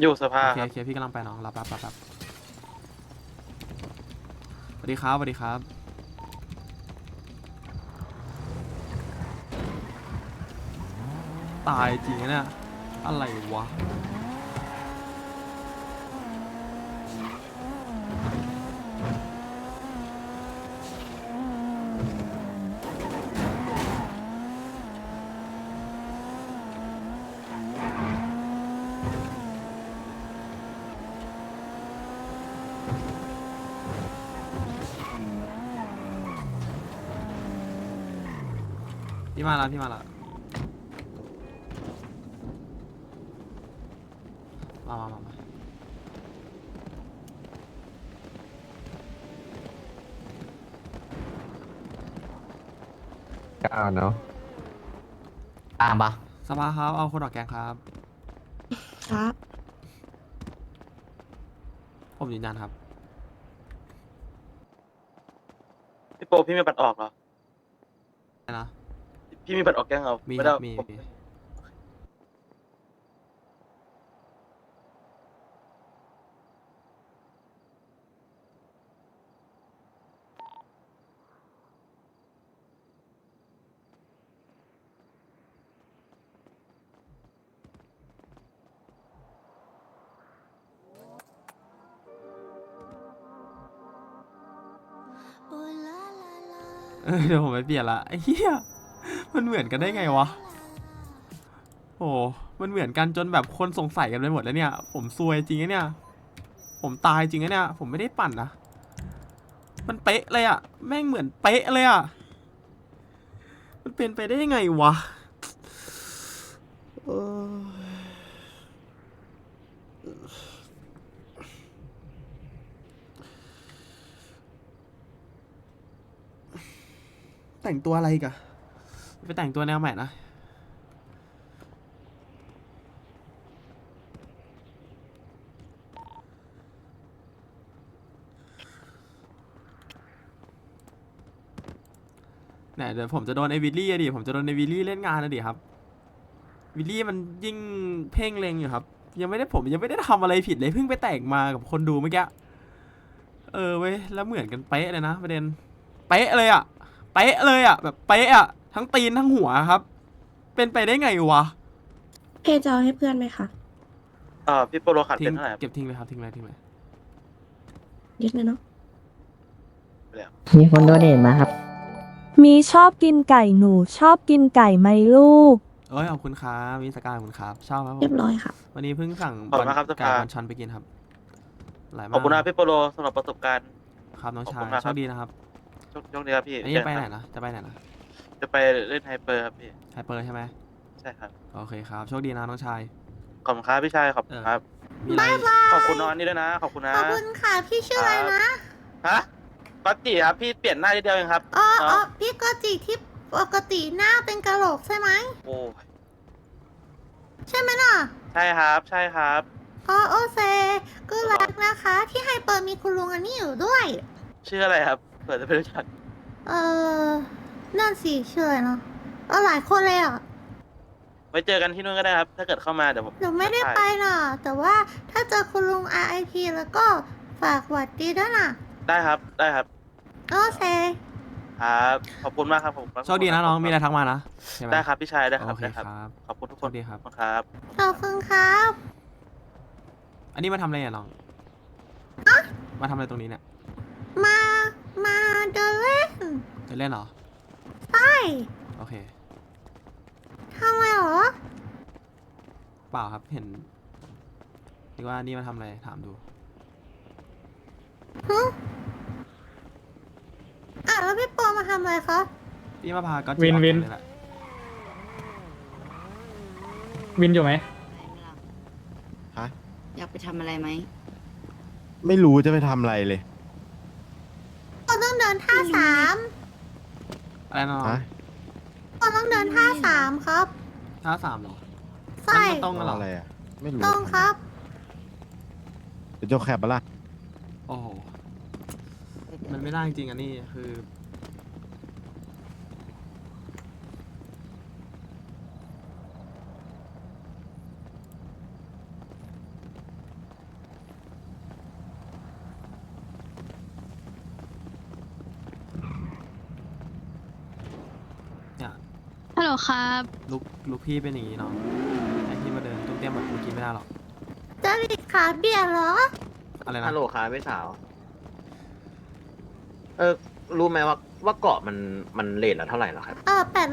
อยู่สภาโอเคครับโอเคพี่กำลังไปน้องรับรับรับรับสวัสดีครับสวัสดีครับ ตายจริงนะเนี่ยอะไรวะ พี่มาแล้วพี่มาแล้วมามามามาเก้าเนาะตามปะสภาครับ เอาคนออกแกงครับ ครับ ผมยืนยันครับ พี่โปพี่มีบัตรออกเหรอได้นะ พี่มีบัตรออกแก๊งเหรอมีไได้ครับมีผมมีเออเดี๋ยวผมไปเปลี่ยนละไอ้เหี้ย มันเหมือนกันได้ไงวะ โอ้มันเหมือนกันจนแบบคนสงสัยกันไปหมดแล้วเนี่ย ผมซวยจริงนะเนี่ย ผมตายจริงนะเนี่ย ผมไม่ได้ปั่นนะ มันเป๊ะเลยอะแม่งเหมือนเป๊ะเลยอะมันเป็นไปได้ยังไงวะแต่งตัวอะไรกะ ไปแต่งตัวแนวใหม่นะ เนี่ยเดี๋ยวผมจะโดนไอ้วิลลี่อะดิ ผมจะโดนไอ้วิลลี่เล่นงานอะดิครับ วิลลี่มันยิ่งเพ่งเลงอยู่ครับ ยังไม่ได้ผมยังไม่ได้ทำอะไรผิดเลยเพิ่งไปแต่งมากับคนดูเมื่อกี้ เออเว้ยแล้วเหมือนกันเป๊ะเลยนะประเด็น เป๊ะเลยอะเป๊ะเลยอะแบบเป๊ะอะ ทั้งตีนทั้งหัวครับ เป็นไปได้ไงวะเพจจะเอาให้เพื่อนไหมคะเอ่อพี่โปโลขาดทิ้เป็งนเท่าไหร่ครับ เก็บทิ้งเลยครับทิ้งเลยทิ้งเลยยึดเลยเนาะมีคนโดเนทมาครับ มีชอบกินไก่หนูชอบกินไก่ไหมลูก เอ้ยขอบคุณครับวิสกายขอบคุณครับชอบครับผเรียมบร้อยค่ะ วันนี้เพิ่งสั่งขอบคุณมากครับสไก่ภาบันชอนไปกินครับหลายขมากอบคุณนะพี่โปโลสำหรับประสบการณ์ ครับน้องขอบชาคุยณมากโชครับ คดีนะครับโชคโชคดีครับพี่อันนี้จะไปไหนนะจะไปไหนนะ จะไปเล่นไฮเปอร์ครับพี่ ไฮเปอร์ใช่ไหมใช่ครับ โอเคครับ โชคดีนะน้องชาย ขอบคุณครับพี่ชายขอบคุณครับ มีอะไร ขอบคุณน้องอันนี้ด้วยนะ ขอบคุณนะ ขอบคุณค่ะ พี่ชื่ออะไรนะ ฮะก็จีครับพี่เปลี่ยนหน้าทีเดียวเองครับ อ๋อเนาะอ๋อพี่กจิที่ปกติหน้าเป็นกะโหลกใช่ไหม โอ้ยใช่ไหมน่ะ ใช่ครับ ใช่ครับ อ๋อโอเซก็รักนะคะ ที่ไฮเปอร์มีคุณลุงอันนี้อยู่ด้วย ชื่ออะไรครับเผื่อจะไปรู้จัก เออ นั่นสิชื่ออะไรเนาะเออหลายคนเลยอะไว้เจอกันที่นู่นก็ได้ครับ ถ้าเกิดเข้ามาเดี๋ยวผมหนูไม่ได้ไปน่ะ แต่ว่าถ้าเจอคุณลุง RIP แล้วก็ฝากหวัดดีด้วยน่ะได้ครับได้ครับโอเซครับขอบคุณมากครับผมโชคดีนะน้องมีอะไรทักมานะใช่หมได้ครับพี่ชายได้ครับโอเคได้คครัรับบขอบคุณทุกโชคนคดีครับ ขอบคุณครับ ขอบคุณครับ อันนี้มาทำอะไรอะน้องมาทำอะไรตรงนี้เนี่ยมา มาเดินเล่นจะเล่นเหรอ ใช่โอเค ทำไมหรอ เปล่าครับเห็นนึกว่านี่มาทำอะไรถามดูฮึอะแล้วพี่โปมาทำอะไรคะพี่มาพาก็วินวิน แหละวินอยู่ไหมอยากไปทำอะไรไหมไม่รู้จะไปทำอะไรเลย ก็ต้องเดินท่าสาม อะไรนะน้องฮะก็ต้องเดินท่าสามครับท่าสามเหรอใช่มันตรงกันเหรออะไรอะ ไม่รู้ต้องครับเดี๋ยวโจกแคบปะล่ะ โอ้โหมันไม่ได้จริงๆอันนี้คือ ลครับลูกลูกพี่เป็นอย่างนี้เนาะไอ้ที่มาเดินตุ้มเตี้ยมแบบเมื่อกี้ไม่ได้หรอกจริตขาเบียดเหรอ อะไรนะฮัลโหลครับพี่สาว เออ รู้ไหมว่าว่าเกาะมันมันเลทละเท่าไหร่เหรอครับ เออแปด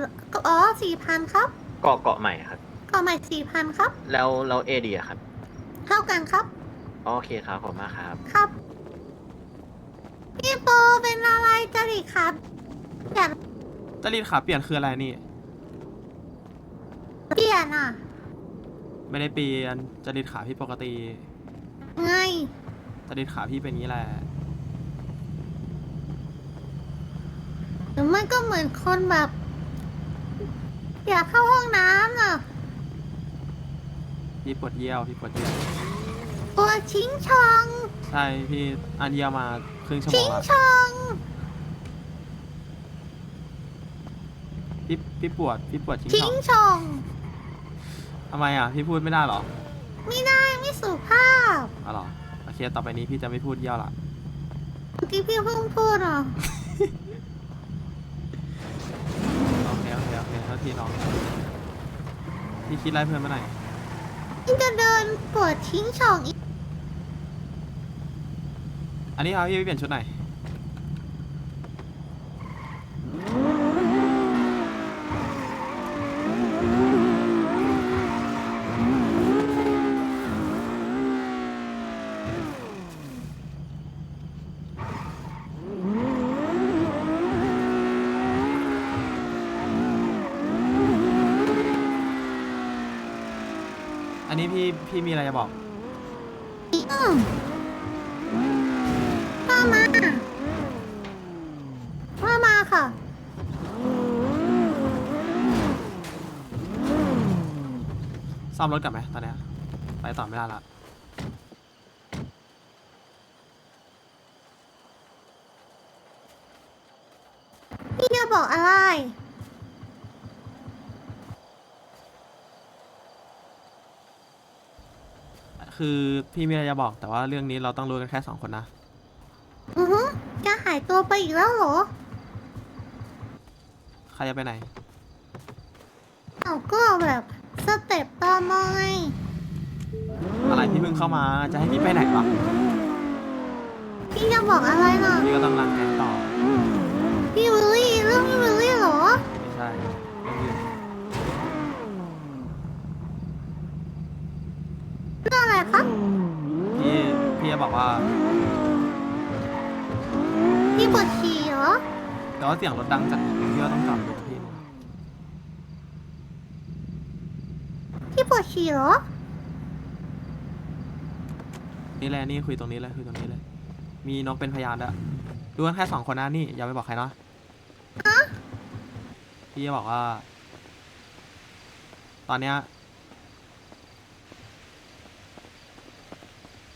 อ๋อสี่พันครับเกาะเกาะใหม่ครับก็ใหม่สี่พันครับ แล้วแล้วเอดีครับเท่ากันครับ โอเคครับขอบคุณมากครับ ครับ พี่โปเป็นอะไรจริตขาเบียดจริตขาเปลี่ยนคืออะไรนี่เบี ยดอะไม่ได้เปลี่ยนจริตขาพี่ปกติไงจริตขาพี่เป็นอย่างนี้แหละ หรือมันก็เหมือนคนแบบ อยากเข้าห้องน้ำน่ะพี่ปวดเยี่ยวพี่ปวดเยี่ยวตัวชิงชองใช่พี่อันเยี่ยวมาครึ่งชั่วโมชิงงละชองพี่พี่ปวดพี่ปวดชิงชิช่องงชอง ทำไมอะพี่พูดไม่ได้เหรอไม่ได้ไม่สุภาพอ๋อเหรอโอเคต่อไปนี้พี่จะไม่พูดเยี่ยวละเมื่อกี้พี่เพิ่งพูดอะโอเคโอเคโอเคเท่าที่น้องพี่คิดไรเพื่อนมาไหนอยพี่จะเดินปวดชิงชองอีกอันนี้ครับพี่ไปเปลี่ยนชุดไหนอย พี่พี่มีอะไรจะบอก อืมว่ามาว่ามาค่ะ ซ่อมรถกลับไหมตอนเนี้ยไปต่อไม่ได้ละ พี่จะบอกอะไร คือพี่มีอะไรจะบอกแต่ว่าเรื่องนี้เราต้องรู้กันแค่สองคนนะ อือฮึจะหายตัวไปอีกแล้วเหรอ ใครจะไปไหน เอาก็แบบสเต็ปตอมอไงอะไรพี่เพิ่งเข้ามาจะให้พี่ไปไหนวะพี่จะบอกอะไรน่ะ พี่ก็ต้องรังแกงต่อพี่วิลลี่เรื่องพี่วิลลี่เหรอ ไม่ใช่เรื่องอื่น เรื่องอะไรครับ พี่พี่จะบอกว่าพี่ปวดฉี่เหรอ แต่ว่าเสียงรถดังจัดพี่ก็ต้องจอดดูพี่พี่ปวดฉี่เหรอ นี่แหละนี่คุยตรงนี้เลยคุยตรงนี้เลย มีนกเป็นพยานด้วยดูกันแค่สองคนนะนี่อย่าไปบอกใครเนาะพี่จะบอกว่า ตอนเนี้ย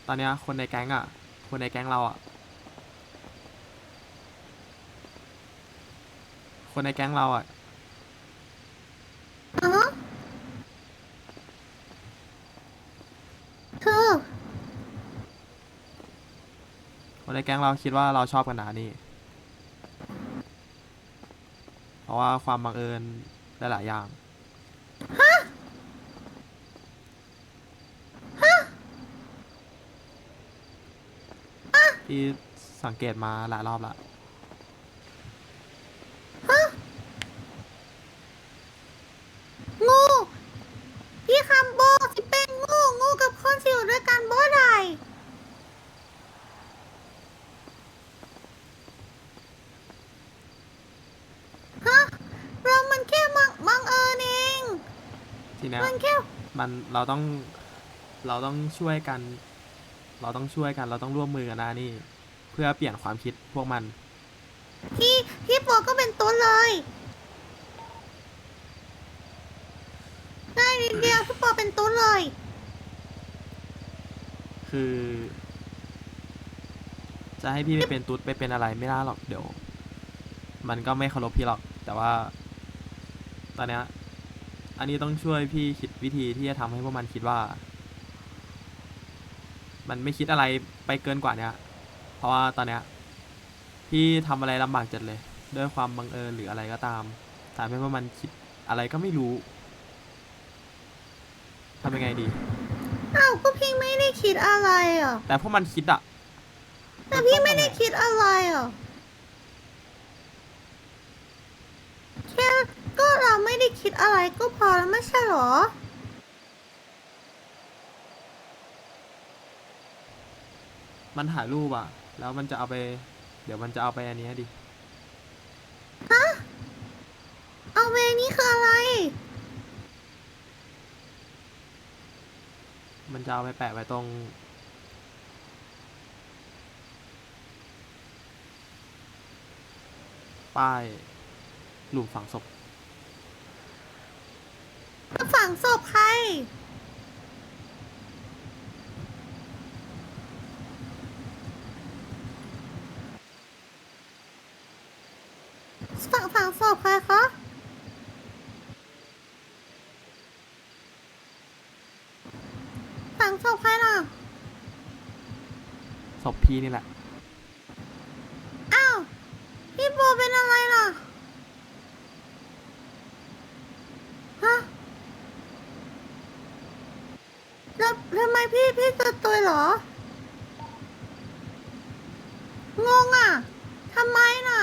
ตอนเนี้ยคนในแก๊งอะ คนในแก๊งเราอะ คนในแก๊งเราอะอือฮึคือ คนในแก๊งเราคิดว่าเราชอบกันนะนี่ เพราะว่าความบังเอิญหลายๆอย่าง ที่สังเกตมาหลายรอบละงู พี่คำโบสิเป็นงู งูกับคนที่อยู่ด้วยกันบ่ได้ฮะเรามันแค่บังบังเอิญเอง ทีเนี้ยมันแค่ มันเราต้องเราต้องช่วยกัน เราต้องช่วยกันเราต้องร่วมมือกันนะนี่ เพื่อเปลี่ยนความคิดพวกมัน พี่พี่โปก็เป็นตัวเลยได้นิดเดียวพี่โปเป็นตัวเลย คือ จะให้พี่ไปเป็นตุ๊ดไปเป็นอะไรไม่ได้หรอกเดี๋ยว มันก็ไม่เคารพพี่หรอก แต่ว่า ตอนเนี้ยอันนี้ต้องช่วยพี่คิดวิธีที่จะทำให้พวกมันคิดว่า มันไม่คิดอะไรไปเกินกว่าเนี้ยเพราะว่าตอนเนี้ยพี่ทำอะไรลำบากจัดเลย ด้วยความบังเอิญหรืออะไรก็ตามทำให้พวกมันคิดอะไรก็ไม่รู้ทำยังไงดี อ้าวก็พี่ไม่ได้คิดอะไรอะแต่พวกมันคิดอะแต่พี่ไม่ได้คิดอะไรอะแค่ก็เราไม่ได้คิดอะไรก็พอแล้วไม่ใช่เหรอ มันถ่ายรูปอะแล้วมันจะเอาไป เดี๋ยวมันจะเอาไปอันเนี้ยดิ เอาเวนี้คืออะไร มันจะเอาไปแปะไว้ตรง ป้ายหลุมฝังศพ ฝังศพใคร ฝังฝังศพใครคะ ฝังศพใครน่ะ ศพพี่นี่แหละ อ้าว พี่โบเป็นอะไรน่ะ ฮะ แล้วทำไมพี่พี่ตัวตัวเหรอ งงอะ ทำไมน่ะ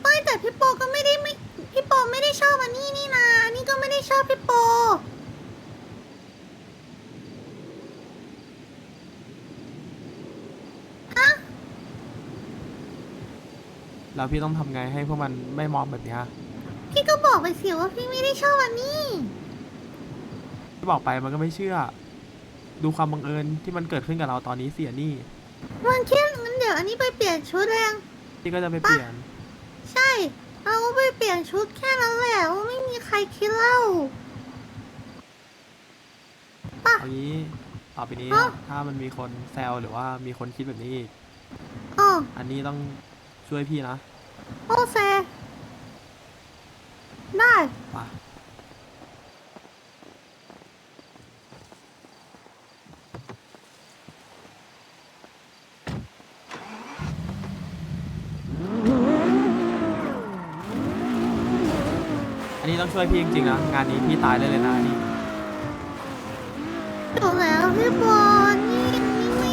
ไม่แต่พี่โปก็ไม่ได้ไม่ พี่โปไม่ได้ชอบอันนี้นี่นาอันนี้ก็ไม่ได้ชอบพี่โป แล้วพี่ต้องทำไงให้พวกมันไม่มองแบบเนี้ยพี่ก็บอกไปสิว่าพี่ไม่ได้ชอบอันนี้ ที่บอกไปมันก็ไม่เชื่อ ดูความบังเอิญที่มันเกิดขึ้นกับเราตอนนี้เสียนี่มันแค่งั้นเดี๋ยวอันนี้ไปเปลี่ยนชุดแรง พี่ก็จะไปเปลี่ยน ใช่เราก็ไปเปลี่ยนชุดแค่นั้นแหละว่าไม่มีใครคิดเล่า เอางี้ต่อไปนี้ ฮะ ถ้ามันมีคนแซวหรือว่ามีคนคิดแบบนี้อีก อ๋ออันนี้ต้อง ช่วยพี่นะโอเซได้ไปอันนี้ต้องช่วยพี่จริงๆนะ งานนี้พี่ตายได้เลยนะอันนี่ถูกแล้วพี่บอลนี่นี่ไม่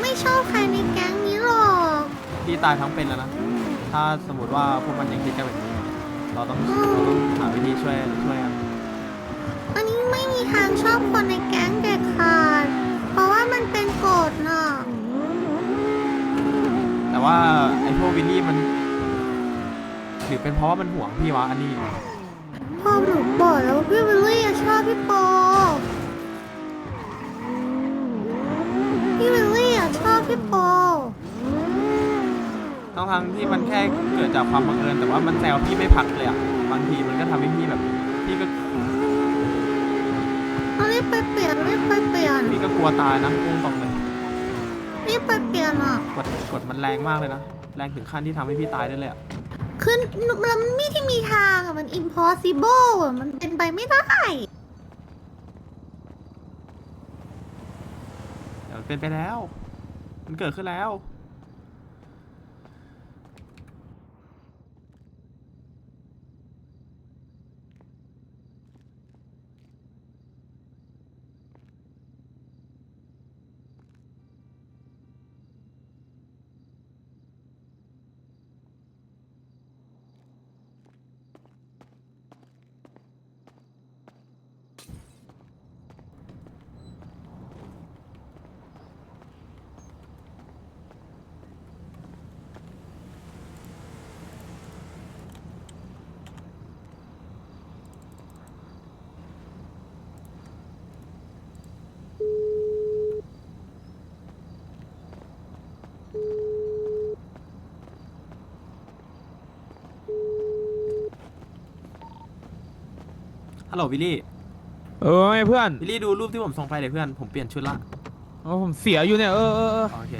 ไม่ชอบใครในแก๊งนี้หรอก พี่ตายทั้งเป็นแล้วนะ ถ้าสมมติว่าพวกมันยังคิดกันแบบนี้ เราต้องเราต้องหาวิธีช่วยช่วยกันอันนี้ไม่มีทางชอบคนในแก๊งเด็ดขาด เพราะว่ามันเป็นกฎน่ะแต่ว่าไอ้พวกวินนี่มันหรือเป็นเพราะว่ามันห่วงพี่วะอันนี้พ่อหนูบอกแล้วว่าพี่วิลลี่อะชอบพี่โปพี่วิลลี่อะชอบพี่โป ทั้งทางๆที่มันแค่เกิดจากความบังเอิญแต่ว่ามันแซวพี่ไม่พักเลยอะบางทีมันก็ทำให้พี่แบบพี่ก็เอารีบไปเปลี่ยนรีบไปเปลี่ยนพี่ก็กลัวตายนะพุ่งตรงเลยรีบไปเปลี่ยนอะ กดกดมันแรงมากเลยนะแรงถึงขั้นที่ทำให้พี่ตายได้เลยอะคือมันไม่ที่มีทางอะมัน impossible อะมันเป็นไปไม่ได้เดี๋ยวมันเป็นไปแล้ว มันเกิดขึ้นแล้ว โหลวิลลี่ เออไงเพื่อนวิลลี่ดูรูปที่ผมส่งไปเดี๋ยวเพื่อน ผมเปลี่ยนชุดละ เออผมเสียอยู่เนี่ยเออเออเอออ๋อโอเคโอเค